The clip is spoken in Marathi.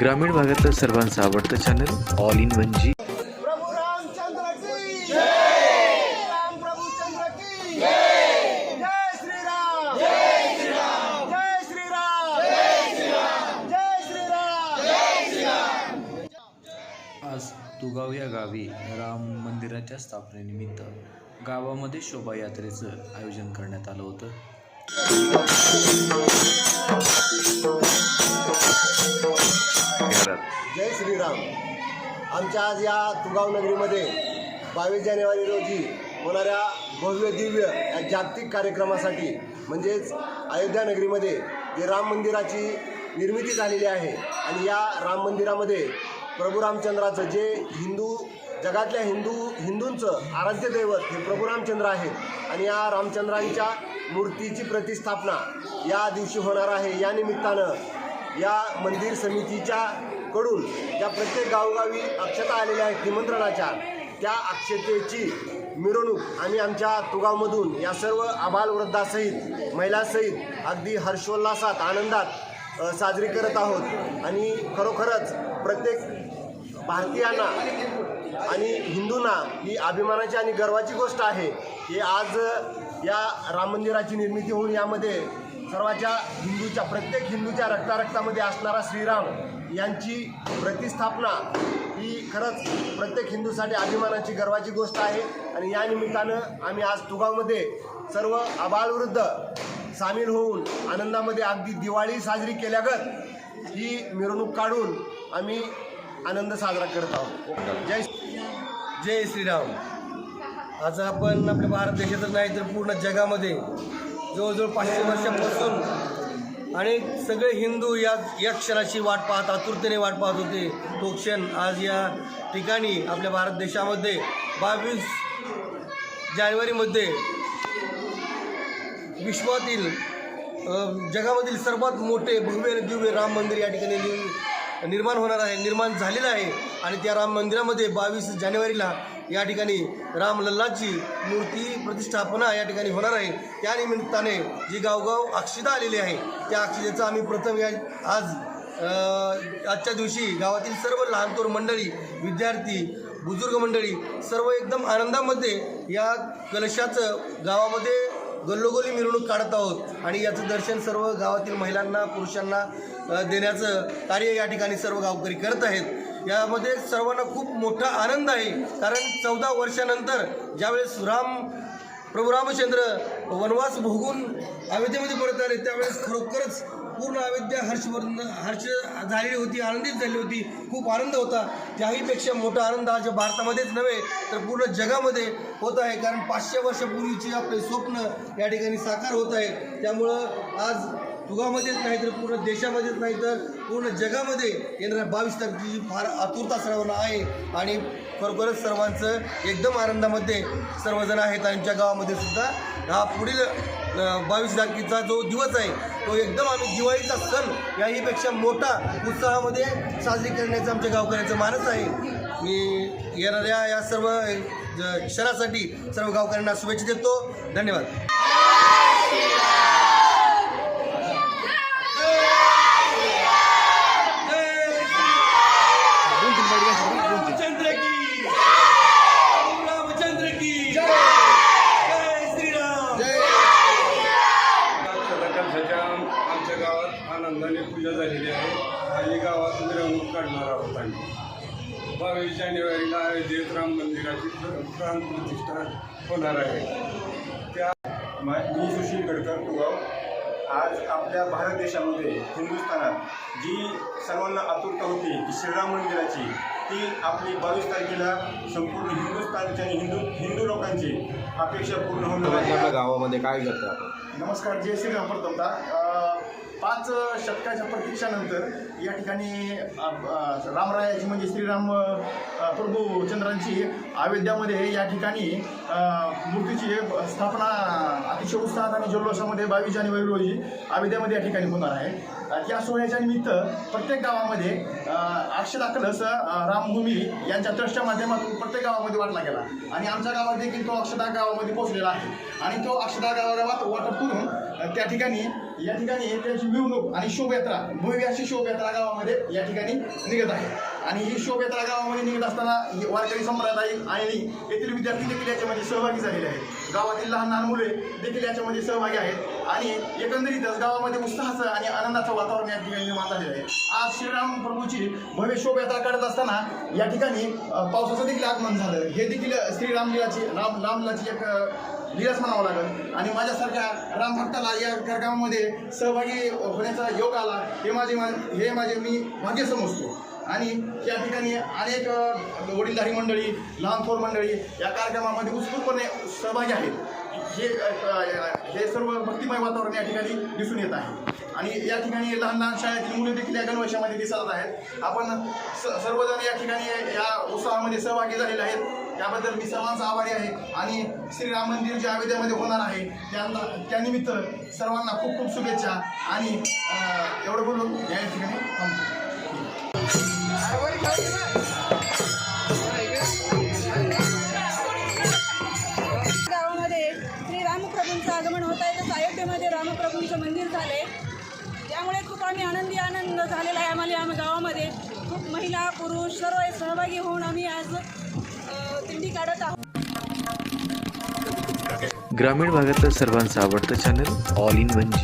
ग्रामीण भागातलं सर्वांचं आवडतं चॅनल ऑल इन वन जी आज तुगाव या गावी राम मंदिराच्या स्थापनेनिमित्त गावामध्ये शोभायात्रेचं आयोजन करण्यात आलं होतं. जय श्रीराम. आमच्या आज या तुगाव नगरीमध्ये बावीस जानेवारी रोजी होणाऱ्या भव्य दिव्य या जागतिक कार्यक्रमासाठी म्हणजेच अयोध्या नगरीमध्ये जे राम मंदिराची निर्मिती झालेली आहे आणि या राम मंदिरामध्ये प्रभू रामचंद्राचं जे हिंदू जगातल्या हिंदू हिंदूंचं आराध्य दैवत हे प्रभू रामचंद्र आहेत आणि या रामचंद्रांच्या मूर्तीची प्रतिस्थापना या दिवशी होणार आहे. या निमित्तानं या मंदिर समितीच्या कडून ज्या प्रत्येक गावोगावी अक्षता आलेल्या आहेत निमंत्रणाच्या त्या अक्षतेची मिरवणूक आम्ही आमच्या तुगावमधून या सर्व आबालवृद्धासहित महिलासहित अगदी हर्षोल्लासात आनंदात साजरी करत आहोत. आणि खरोखरच प्रत्येक भारतीयांना आणि हिंदूंना ही अभिमानाची आणि गर्वाची गोष्ट आहे की आज या राम मंदिराची निर्मिती होऊन यामध्ये सर्वाच्या हिंदूच्या प्रत्येक हिंदूच्या रक्तारक्तामध्ये असणारा श्रीराम यांची प्रतिस्थापना ही खरंच प्रत्येक हिंदूसाठी अभिमानाची गर्वाची गोष्ट आहे. आणि या निमित्तानं आम्ही आज तुगावमध्ये सर्व आबालवृद्ध सामील होऊन आनंदामध्ये अगदी दिवाळी साजरी केल्यागत ही मिरवणूक काढून आम्ही आनंद साजरा करत आहोत. जय जय श्रीराम. आज आपण आपल्या भारत देशातच नाही तर पूर्ण जगामध्ये जवळजवळ पाचशे वर्षापासून आणि सगळे हिंदू या या क्षणाची वाट पाहत आतुरतेने वाट पाहत होते. तो क्षण आज या ठिकाणी आपल्या भारत देशामध्ये बावीस जानेवारीमध्ये विश्वातील जगामधील सर्वात मोठे भव्य दिव्य राम मंदिर या ठिकाणी निर्माण होणार आहे निर्माण झालेलं आहे. आणि त्या राम मंदिरामध्ये बावीस जानेवारीला या ठिकाणी रामलल्लाची मूर्ती प्रतिष्ठापना या ठिकाणी होणार आहे. त्या निमित्ताने जी गावगाव अक्षता आलेली आहे त्या अक्षतेचं आम्ही प्रथम या आज आजच्या दिवशी गावातील सर्व लहानतोर मंडळी विद्यार्थी बुजुर्ग मंडळी सर्व एकदम आनंदामध्ये या कलशाचं गावामध्ये गल्लोगोली मिरवणूक काढत आहोत. आणि याचं दर्शन सर्व गावातील महिलांना पुरुषांना देण्याचं कार्य या ठिकाणी सर्व गावकरी करत आहेत. यामध्ये सर्वांना खूप मोठा आनंद आहे. कारण चौदा वर्षानंतर ज्यावेळेस राम प्रभू रामचंद्र वनवास भोगून अयोध्येमध्ये परत आले. त्यावेळेस खरोखरच पूर्ण अयोध्या हर्षवर्धन हर्ष झालेली होती आनंदित झाली होती. खूप आनंद होता. त्याहीपेक्षा मोठा आनंद आज भारतामध्येच नव्हे तर पूर्ण जगामध्ये होत आहे. कारण पाचशे वर्षापूर्वीचे आपले स्वप्न या ठिकाणी साकार होत आहे. त्यामुळं आज युगामध्येच नाही तर पूर्ण देशामध्येच नाही तर पूर्ण जगामध्ये येणाऱ्या बावीस तारखेची फार आतुरता सर्वांना आहे आणि खरोखरच सर्वांचं एकदम आनंदामध्ये सर्वजण आहेत आमच्या गावामध्ये सुद्धा. हा पुढील बावीस तारखेचा जो दिवस आहे तो एकदम आम्ही दिवाळीचा सण याहीपेक्षा मोठा उत्साहामध्ये साजरी करण्याचं आमच्या गावकऱ्यांचं मानस आहे. मी येणाऱ्या या सर्व क्षणासाठी सर्व गावकऱ्यांना शुभेच्छा देतो. धन्यवाद रामचंद्र की रामचंद्र की जय श्रीराम कलशाच्या आमच्या गावात आनंदाने पूजा झालेली आहे आणि गावात मिरवणूक काढणार आहोत आम्ही बावीस जानेवारीला अयोध्येत राम मंदिराची प्राण प्रतिष्ठा होणार आहे. त्या मी सुशील गडकर तुगाव आज आपल्या भारत देशामध्ये हिंदुस्थानात जी सर्वांना आतुरता होती की श्रीराम मंदिराची ती आपली बावीस तारखेला संपूर्ण हिंदुस्थानची आणि हिंदू हिंदू लोकांची अपेक्षा पूर्ण होणार आहे गावामध्ये काय करता आपण? नमस्कार जय श्रीराम प्रथमता अ, पाच शतकाच्या प्रतीक्षानंतर या ठिकाणी रामरायाची म्हणजे श्रीराम प्रभू चंद्रांची अयोध्यामध्ये या ठिकाणी मूर्तीची स्थापना अतिशय उत्साहात आणि जल्लोषामध्ये बावीस जानेवारी रोजी अयोध्यामध्ये या ठिकाणी होणार आहे. त्या सोहळ्याच्या निमित्त प्रत्येक गावामध्ये अ, अक्षता कलश अ, रामभूमी यांच्या ट्रस्टच्या माध्यमातून प्रत्येक गावामध्ये वाटला गेला. आणि आमच्या गावात देखील तो अक्षदा गावामध्ये पोहोचलेला आहे. आणि तो अक्षदा गावागावात वाटप करून त्या ठिकाणी या ठिकाणी त्याची मिरवणूक आणि शोभयात्रा भव्य अशी शोभयात्रा गावामध्ये या ठिकाणी निघत आहे. आणि ही शोभयात्रा गावामध्ये निघत असताना वारकरी संप्रदाय आणि येथील विद्यार्थी देखील याच्यामध्ये सहभागी झालेले आहेत. गावातील लहान लहान मुले देखील याच्यामध्ये सहभागी आहेत. आणि एकंदरीतच गावामध्ये उत्साहाचं आणि आनंदाचं वातावरण या ठिकाणी निर्माण झालेलं आहे. आज श्रीराम प्रभूची भव्य शोभयात्रा काढत असताना या ठिकाणी पावसाचं देखील आगमन झालं. हे देखील श्रीरामलीलाची राम रामलीलाची एक अ, म्हणावं लागेल. आणि माझ्यासारख्या रामभक्ताला या कार्यक्रमामध्ये सहभागी होण्याचा योग आला हे माझे हे माझे मी भाग्य समजतो. आणि या ठिकाणी अनेक वडीलधारी मंडळी लहान थोर मंडळी या कार्यक्रमामध्ये उत्स्फूर्तपणे सहभागी आहेत. हे हे सर्व भक्तिमय वातावरण या ठिकाणी दिसून येत आहे. आणि या ठिकाणी लहान लहान शाळेतील मुले देखील या गणवेशामध्ये दिसत आहेत. आपण स- सर्वजण या ठिकाणी या उत्सवामध्ये सहभागी झालेले आहेत. त्याबद्दल मी सर्वांचा आभारी आहे. आणि श्रीराम मंदिर जे अयोध्यामध्ये होणार आहे त्यांना त्यानिमित्त सर्वांना खूप खूप शुभेच्छा. आणि एवढं बोलून या ठिकाणी थांबतो. गावामध्ये श्री रामप्रभूंचं आगमन होत आहे. तसं अयोध्येमध्ये रामप्रभूंचं मंदिर झाले त्यामुळे खूप आम्ही आनंदी आनंद झालेला आहे आम्हाला आम्ही गावामध्ये. खूप महिला पुरुष सर्व सहभागी होऊन आम्ही आज अ, दिंडी काढत आहोत. ग्रामीण भागातलं सर्वांचं आवडतं channel all in one G